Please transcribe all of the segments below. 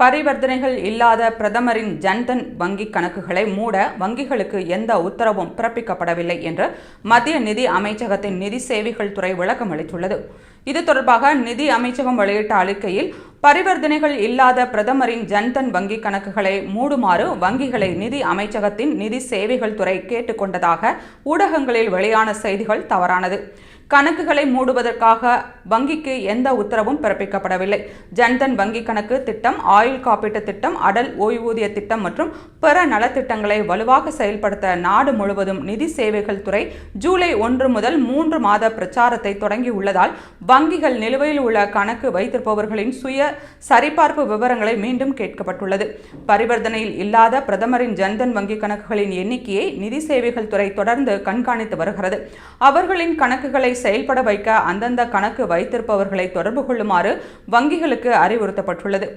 பரிவர்த்தனைகள் இல்லாத பிரதமரின் ஜன்தன் வங்கி கணக்குகளை மூட வங்கிகளுக்கு எந்த உத்தரவும் பிறப்பிக்கப்படவில்லை என்று மத்திய நிதி அமைச்சகத்தின் நிதி சேவைகள் துறை விளக்கம் அளித்துள்ளது. இது தொடர்பாக நிதி அமைச்சகம் வெளியிட்ட அறிக்கையில் பரிவர்த்தனைகள் இல்லாத பிரதமரின் ஜன்தன் வங்கி கணக்குகளை மூடுமாறு வங்கிகளை நிதி அமைச்சகத்தின் நிதி சேவைகள் துறை கேட்டுக்கொண்டதாக ஊடகங்களில் வெளியான செய்திகள் தவறானது. கணக்குகளை மூடுவதற்காக வங்கிக்கு எந்த உத்தரவும் பிறப்பிக்கப்படவில்லை. ஜன்தன் வங்கி கணக்கு திட்டம் ஆயுள் காப்பீட்டு திட்டம் அடல் ஓய்வூதிய திட்டம் மற்றும் பிற நலத்திட்டங்களை வலுவாக செயல்படுத்த நாடு முழுவதும் நிதி சேவைகள் துறை ஜூலை ஒன்று முதல் மூன்று மாத பிரச்சாரத்தை தொடங்கியுள்ளதால் வங்கிகள் நிலுவையில் உள்ள கணக்கு வைத்திருப்பவர்களின் சுய சரிபார்ப்பு விவரங்களை மீண்டும் கேட்கப்பட்டுள்ளது. பரிவர்த்தனையில் இல்லாத பிரதமரின் ஜன்தன் வங்கி கணக்குகளின் எண்ணிக்கையை நிதி சேவைகள் துறை தொடர்ந்து கண்காணித்து வருகிறது. அவர்களின் கணக்குகளை செயல்பட வைக்க அந்தந்த கணக்கு வைத்திருப்பவர்களை தொடர்பு கொள்ளுமாறு வங்கிகளுக்கு அறிவுறுத்தப்பட்டுள்ளது.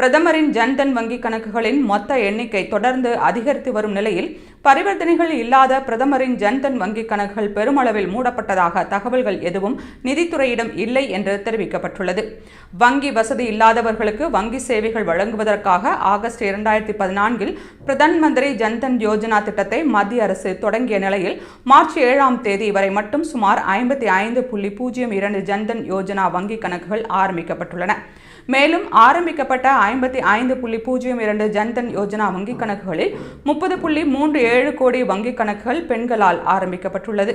பிரதமரின் ஜன்தன் வங்கி கணக்குகளின் மொத்த எண்ணிக்கை தொடர்ந்து அதிகரித்து வரும் நிலையில் பரிவர்த்தனைகள் இல்லாத பிரதமரின் ஜன்தன் வங்கி கணக்குகள் பெருமளவில் மூடப்பட்டதாக தகவல்கள் எதுவும் நிதித்துறையிடம் இல்லை என்று தெரிவிக்கப்பட்டுள்ளது. வங்கி வசதி இல்லாதவர்களுக்கு வங்கி சேவைகள் வழங்குவதற்காக ஆகஸ்ட் இரண்டாயிரத்தி பதினான்கில் பிரதான் மந்திரி ஜன்தன் யோஜனா திட்டத்தை மத்திய அரசு தொடங்கிய நிலையில் மார்ச் ஏழாம் தேதி வரை மட்டும் சுமார் ஐம்பத்தி ஐந்து புள்ளி பூஜ்ஜியம் இரண்டு ஜன்தன் யோஜனா வங்கி கணக்குகள் ஆரம்பிக்கப்பட்டுள்ளன. மேலும் ஆரம்பிக்கப்பட்ட ஐம்பத்தி ஐந்து புள்ளி பூஜ்ஜியம் இரண்டு ஜன்தன் யோஜனா வங்கிக் கணக்குகளில் முப்பது புள்ளி மூன்று ஏழு கோடி வங்கிக் கணக்குகள் பெண்களால் ஆரம்பிக்கப்பட்டுள்ளது.